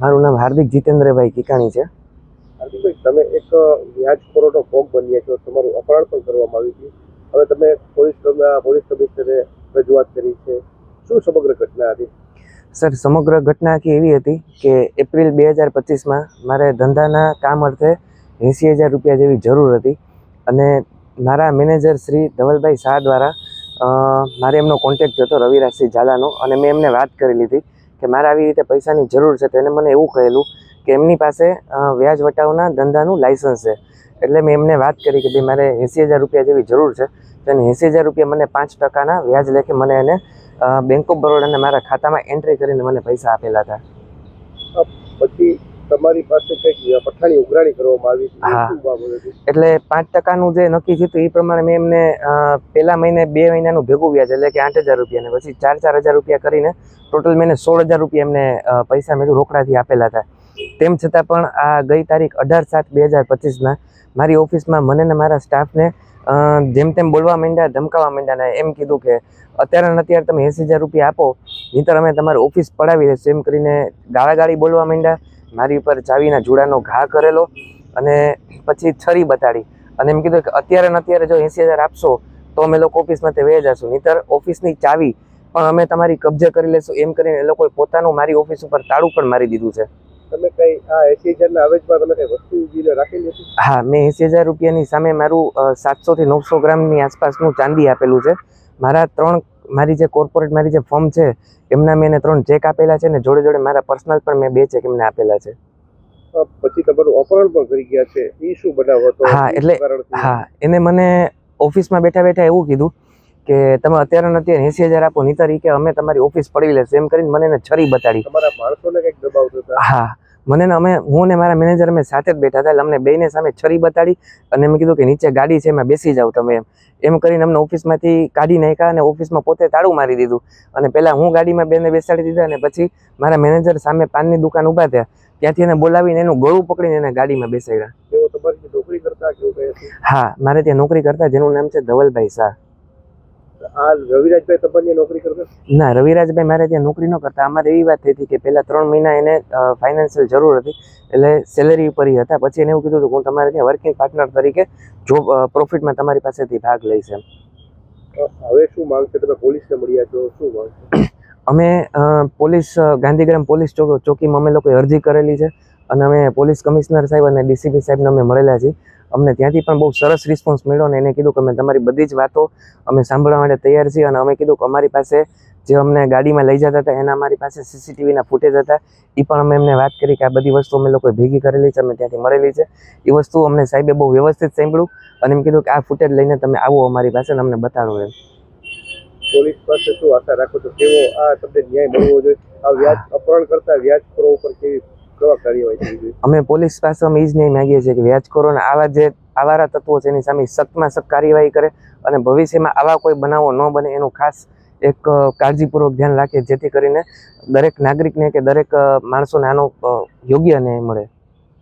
મારું નામ હાર્દિક જીતેન્દ્રભાઈ કિકાણી છે. હાર્દિકભાઈ તમે એક વ્યાજખોરોનો ભોગ બન્યા છો તમારું અપહરણ પણ કરવામાં આવ્યું છે. હવે તમે પોલીસ પોલીસ કમિશનરે રજૂઆત કરી છે. શું સમગ્ર ઘટના હતી? સર સમગ્ર ઘટના કે એવી હતી કે એપ્રિલ બે હજાર પચીસમાં મારે ધંધાના કામ અર્થે એંસી હજાર રૂપિયા જેવી જરૂર હતી અને મારા મેનેજર શ્રી ધવલભાઈ શાહ દ્વારા મારે એમનો કોન્ટેક્ટ થયો હતો રવિરાજસિંહ ઝાલાનો અને મેં એમને વાત કરી લીધી કે મારે આવી રીતે પૈસાની જરૂર છે તો એને મને એવું કહેલું કે એમની પાસે વ્યાજ વટાવના ધંધાનું લાઇસન્સ છે. એટલે મેં એમને વાત કરી કે ભાઈ મારે એંસી હજાર રૂપિયા જેવી જરૂર છે. તો એને એંસી હજાર રૂપિયા મને પાંચ ટકાના વ્યાજ લેખે મને એને બેંક ઓફ બરોડાને મારા ખાતામાં એન્ટ્રી કરીને મને પૈસા આપેલા હતા. તમારી પાસે કંઈક પઠાણી ઉઘરાણી કરવામાં આવી હતી. એટલે પાંચ ટકાનું જે નક્કી થયું એ પ્રમાણે મેં એમને પહેલા મહિને બે મહિનાનું ભેગું વ્યાજ એટલે કે આઠ હજાર રૂપિયા પછી ચાર ચાર હજાર રૂપિયા કરીને ટોટલ મેં સોળ હજાર રૂપિયા એમને પૈસા મેં રોકડાથી આપેલા હતા. તેમ છતાં પણ આ ગઈ તારીખ અઢાર સાત બે હજાર પચીસના મારી ઓફિસમાં મને ને મારા સ્ટાફને જેમ તેમ બોલવા માંડ્યા ધમકાવવા માંડ્યા ને એમ કીધું કે અત્યારે ને અત્યારે તમે એંસી હજાર રૂપિયા આપો નહીંતર અમે તમારી ઓફિસ પડાવી દઈશું. એમ કરીને ગાળાગાળી બોલવા માંડ્યા. મારી ઉપર ચાવીના જુડાનો ઘા કરેલો અને પછી છરી બતાડી. અને એમ કીધું કે અત્યારે ને અત્યારે જો એંસી હજાર આપશો તો અમે લોકો ઓફિસમાંથી વહી જશું. નહીતર ઓફિસની ચાવી પણ અમે તમારી કબજે કરી લેશું. એમ કરીને એ લોકોએ પોતાનું મારી ઓફિસ ઉપર તાળું પણ મારી દીધું છે. તમે કઈ આ એસી હજારના અવેજમાં તમે કઈ વસ્તુ રાખેલી હતી હા મેં એંસી હજાર રૂપિયાની સામે મારું સાતસોથી નવસો ગ્રામની આસપાસનું ચાંદી આપેલું છે. મારા ત્રણ મારી જે કોર્પોરેટ મારી જે ફર્મ છે એમના મેં ત્રણ ચેક આપેલા છે ને જોડે જોડે મારા પર્સનલ પણ મેં બે ચેક એમને આપેલા છે. પછી તમારું અપહરણ પણ કરી ગયા છે. એ શું બનાવ હતો હા, એટલે- હા એને મને ઓફિસમાં બેઠા બેઠા એવું કીધું કે તમે અત્યારે અત્યારે એસી હજાર આપો ઈ કે અમે તમારી ઓફિસ પડી લેશે. એમ કરીને મને એને છરી બતાડી. તમારા માણસોને કંઈક દબાવતા હતા હા મને ને અમે હું ને મારા મેનેજર અમે સાથે જ બેઠા હતા અમને બેને સામે છરી બતાડી અને મેં કીધું કે નીચે ગાડી છે એમાં બેસી જાઓ તમે એમ. એમ કરીને અમને ઓફિસમાંથી કાઢી નાખ્યા અને ઓફિસમાં પોતે તાળું મારી દીધું. અને પહેલાં હું ગાડીમાં બેને બેસાડી દીધા અને પછી મારા મેનેજર સામે પાનની દુકાન ઊભા થયા. ત્યાંથી એને બોલાવીને એનું ગળું પકડીને એને ગાડીમાં બેસાડ્યા. હા મારે ત્યાં નોકરી કરતા જેનું નામ છે ધવલભાઈ શાહ. આ રવિરાજભાઈ તમારી નોકરી કરતા? ના રવિરાજભાઈ મારે ત્યાં નોકરી ન કરતા. અમારે એવી વાત થઈ હતી કે પહેલાં ત્રણ મહિના એને ફાઇનાન્શિયલ જરૂર હતી. એટલે સેલેરી ઉપર હતા. પછી એને એવું કીધું હતું કે હું તમારે ત્યાં વર્કિંગ પાર્ટનર તરીકે જોબ પ્રોફિટમાં તમારી પાસેથી ભાગ લઈશ એમ. હવે શું માંગ છે? તમે પોલીસને મળ્યા છો. શું માંગ અમે પોલીસ ગાંધીગ્રામ પોલીસ ચોકીમાં અમે લોકોએ અરજી કરેલી છે. અને અમે પોલીસ કમિશનર સાહેબ અને ડીસીપી સાહેબને અમે મળેલા છીએ. અમને ત્યાંથી પણ બહુ સરસ રિસ્પોન્સ મળ્યો અને એને કીધું કે અમે તમારી બધી જ વાતો અમે સાંભળવા માટે તૈયાર છીએ અને અમે કીધું કે અમારી પાસે જે અમને ગાડીમાં લઈ જતા હતા, એના અમારી પાસે સીસીટીવીના ફૂટેજ હતા. એ પણ અમે એમને વાત કરી કે આ બધી વસ્તુ અમે લોકોએ ભેગી કરેલી છે, અમે ત્યાંથી મળેલી છે. એ વસ્તુ અમને સાહેબે બહુ વ્યવસ્થિત સાંભળ્યું અને એમ કીધું કે આ ફૂટેજ લઈને તમે આવો અમારી પાસે અને અમને બતાડો એમ. પોલીસ પાસે શું આશા રાખો છો? કેવો આ તમને ન્યાય મળવો જોઈએ? આ વ્યાજ અપહરણ કરતા વ્યાજ કરો ઉપર કેવી અમે પોલીસ પાસે અમે એ જ નહીં માગીએ છીએ કે વ્યાજખોરોને આવા જે, આવારા તત્વો છે એની સામે સખ્તમાં સખ્ત કાર્યવાહી કરે અને ભવિષ્યમાં આવા કોઈ બનાવો ન બને એનું ખાસ એક કાળજીપૂર્વક ધ્યાન રાખે જેથી કરીને દરેક નાગરિકને કે દરેક માણસોને આનો યોગ્ય ન્યાય મળે.